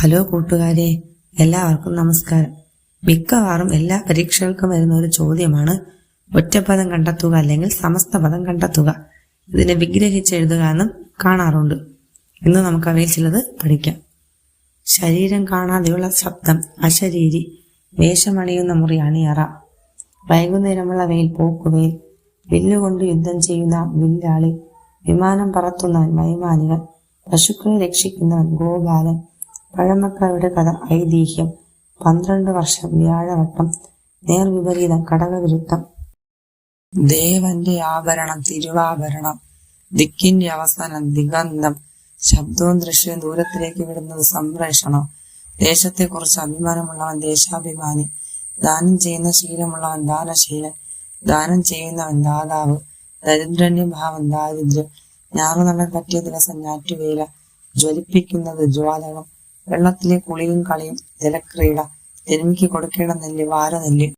Hello കൂട്ടുകാരെ എല്ലാവർക്കും നമസ്കാരം. മിക്കവാറും എല്ലാ പരീക്ഷകൾക്കും വരുന്ന ഒരു ചോദ്യമാണ് ഒറ്റപ്പദം കണ്ടെത്തുക അല്ലെങ്കിൽ സമസ്ത പദം കണ്ടെത്തുക. ഇതിനെ വിഗ്രഹിച്ച് എഴുതുക എന്നും കാണാറുണ്ട്. ഇന്ന് നമുക്ക് അവയിൽ ചിലത് പഠിക്കാം. ശരീരം കാണാതെയുള്ള ശബ്ദം അശരീരി വേഷമണിയുന്ന മുറി അണിയറ വൈകുന്നേരമുള്ള വെയിൽ പോക്കുവെയിൽ വില്ലുകൊണ്ട് യുദ്ധം ചെയ്യുന്ന വില്ലാളി വിമാനം പറത്തുന്നവൻ വൈമാനികൾ പശുക്കളെ രക്ഷിക്കുന്നവൻ ഗോപാലൻ പഴമക്കാരുടെ കഥ ഐതിഹ്യം പന്ത്രണ്ട് വർഷം വ്യാഴവട്ടം നേർവിപരീതം കടകവിരുദ്ധം. ദേവന്റെ ആഭരണം തിരുവാഭരണം ദിക്കിന്റെ അവസാനം ദിഗന്ധം ശബ്ദവും ദൃശ്യവും ദൂരത്തിലേക്ക് വിടുന്നത് സംപ്രേഷണം ദേശത്തെക്കുറിച്ച് അഭിമാനമുള്ളവൻ ദേശാഭിമാനി ദാനം ചെയ്യുന്ന ശീലമുള്ളവൻ ദാനശീലൻ ദാനം ചെയ്യുന്നവൻ ദാതാവ് ദരിദ്രന്റെ ഭാവം ദാരിദ്ര്യം ഞാറുനടൻ പറ്റിയ ദിവസം ഞാറ്റുവേല ജ്വലിപ്പിക്കുന്നത് ജ്വാലകം വെള്ളത്തിലെ കുളിയും കളിയും ജലക്രീഡ ജന്മിക്ക് കൊടുക്കേണ്ട നെല്ല് വാരനെല്ല്